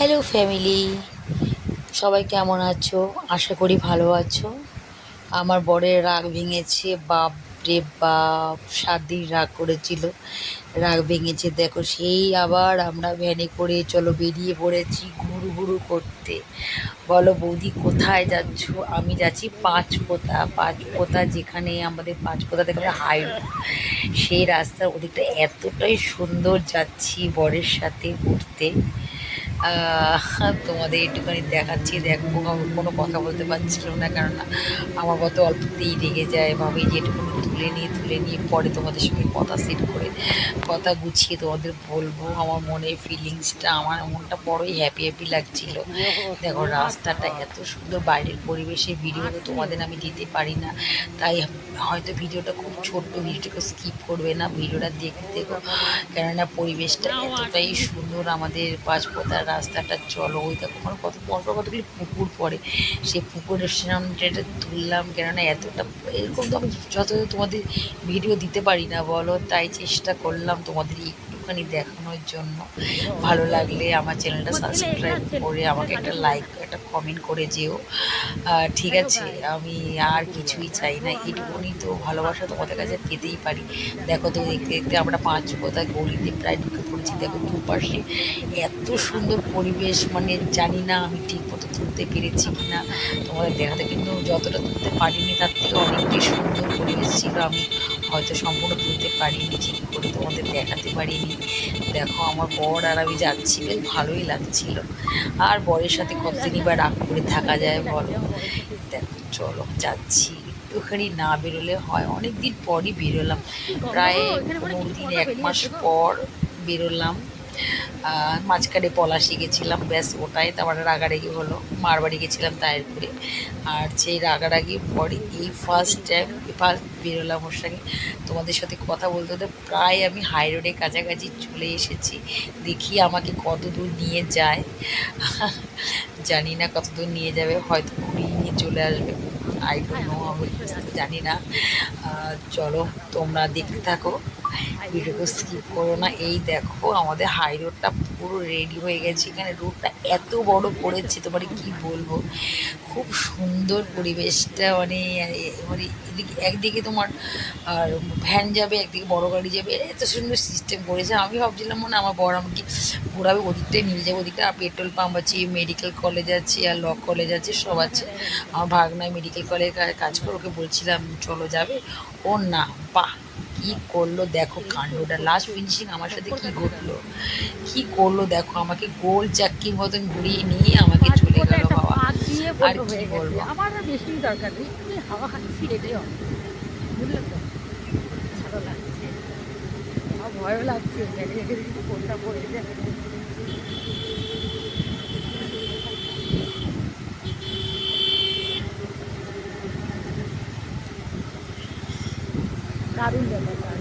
Hello family সবাই কেমন আছো? আশা করি ভালো আছো। আমার বরের রাগ ভেঙেছে বাপ রে বাপ সাত দিন রাগ করেছিল। রাগ ভেঙেছে, দেখো, সেই আবার আমরা ভ্যানে করে, চলো, বেরিয়ে পড়েছি ঘুরু ঘুরু করতে। বলো, বৌদি, কোথায় যাচ্ছ? আমি যাচ্ছি পাঁচপোতা পাঁচপোতা যেখানে আমাদের পাঁচপোতা থেকে আমরা হাই সেই রাস্তার ওদিকটা এতটাই সুন্দর যাচ্ছি বরের সাথে ঘুরতে। তোমাদের একটুখানি দেখাচ্ছি। দেখো কোনো কথা বলতে পারছিলাম না কেননা আমার কত অল্পতেই রেগে যায়। ভাবি যে একটুখানি তুলে নিয়ে তুলে নিয়ে পরে তোমাদের সঙ্গে কথা সেট করে, কথা গুছিয়ে তোমাদের বলব। আমার মনের ফিলিংসটা আমার মনটা বড়ই হ্যাপি হ্যাপি লাগছিল। দেখো, রাস্তাটা এত সুন্দর, বাইরের পরিবেশে ভিডিও তোমাদের আমি দিতে পারি না। তাই হয়তো ভিডিওটা খুব ছোট্ট, ভিডিওটাকে স্কিপ করবে না। ভিডিওটা দেখতে দেখো, কেননা পরিবেশটা এতটাই সুন্দর আমাদের পাঁচপোতার রাস্তাটা, চলো। ওই দেখো আমার কত পরপর কতগুলি পুকুর পড়ে। সেই পুকুরের সামনেটা তুললাম, কেননা এতটা, এরকম তো আমি যত তোমাদের ভিডিও দিতে পারি না বলো? তাই চেষ্টা করলাম তোমাদের একটুখানি দেখানোর জন্য। ভালো লাগলে আমার চ্যানেলটা সাবস্ক্রাইব করে আমাকে একটা লাইক একটা কমেন্ট করে যেও। ঠিক আছে, আমি আর কিছুই চাই না এইটুকুনি তো ভালোবাসা তোমাদের কাছে পেতেই পারি। দেখো তো, দেখতে দেখতে আমরা পাঁচ কোথায় গলিতে প্রায় ঢুকে পড়েছি, দেখো দুপাশে এত সুন্দর পরিবেশ মানে জানি না আমি ঠিক মতো তুলতে পেরেছি কি না তোমাদের দেখাতে কিন্তু যতটা তুলতে পারিনি, তার থেকে অনেকটাই সুন্দর পরিবেশ ছিল আমি হয়তো সম্পূর্ণ তুলতে পারিনি ঠিক করে তোমাদের দেখাতে পারিনি। দেখো আমার বর আর আমি যাচ্ছি বেশ ভালোই লাগছিল। আর বরের সাথে কতদিনই বা রাগ করে থাকা যায় বলো? দেখো চলো যাচ্ছি। একটুখানি না বেরোলে হয় অনেক দিন পরই বেরোলাম। প্রায় পনেরো দিন এক মাস পর বেরোলাম। মাঝখানে পলাশি গেছিলাম, ব্যাস ওটাই তারপরে রাগারাগি হলো। মার বাড়ি গেছিলাম তায়েরপুরে আর সেই রাগারাগি পরে এই ফার্স্ট টাইম ফার্স্ট বেরোলাম ওর সঙ্গে তোমাদের সাথে কথা বলতে হতে প্রায় আমি হাই রোডের কাছাকাছি চলে এসেছি। দেখি আমাকে কত দূর নিয়ে যায়। জানি না কত দূর নিয়ে যাবে, হয়তো ঘুরিয়ে নিয়ে চলে আসবে। আই নো আমি জানি না। চলো তোমরা দেখতে থাকো। স্কিপ করো না এই দেখো, আমাদের হাই রোডটা পুরো রেডি হয়ে গেছে। এখানে রোডটা এত বড় করেছে তোমার কি বলব? খুব সুন্দর পরিবেশটা মানে মানে এদিকে, একদিকে তোমার, আর ভ্যান যাবে, একদিকে বড় গাড়ি যাবে, এত সুন্দর সিস্টেম করেছে। আমি ভাবছিলাম মনে আমার বড় আমাকে ঘোরাবে ওদিকটাই নিয়ে যাবে, ওদিকটা পেট্রোল পাম্প আছে মেডিকেল কলেজ আছে, আর ল কলেজ আছে, সব আছে। আমার ভাগনায় মেডিকেল কলেজ কাজ করে, ওকে বলছিলাম, চলো যাবে? ও না, বাহ! কি করল? দেখো কাণ্ডটা লাস্ট ফিনিশিং আমার সাথে কি ঘটলো? কি করল? দেখো আমাকে গোল চাক্কির মতন ঘুরিয়ে নিয়ে আমাকে চলে গেল বাবা। আর কি বলব? আমার বেশি দরকার নেই হাওয়া খাচ্ছি এটাই হবে বুঝলে তো? ভালো লাগছে। আমার ভয়ও লাগছে কোনটা পড়ে যায় দারুণ ব্যাপার।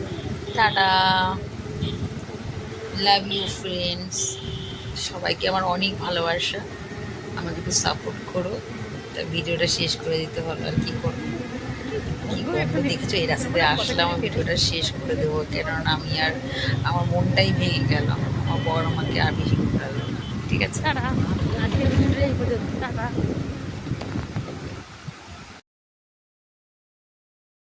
টাটা। লাভ ইউ ফ্রেন্ডস সবাইকে আমার অনেক ভালোবাসা। আমাকে একটু সাপোর্ট করো। তা ভিডিওটা শেষ করে দিতে হবে আর কি করব। কি করব? দেখছ এই রাস্তাতে আসলাম আমার ভিডিওটা শেষ করে দেবো। কেননা আমি আর আমার মনটাই ভেঙে গেল। আমার বর আমাকে আর বেশি ঘোরালো না। ঠিক আছে? টাটা। আজকের ভিডিওটা এই পর্যন্ত। টাটা।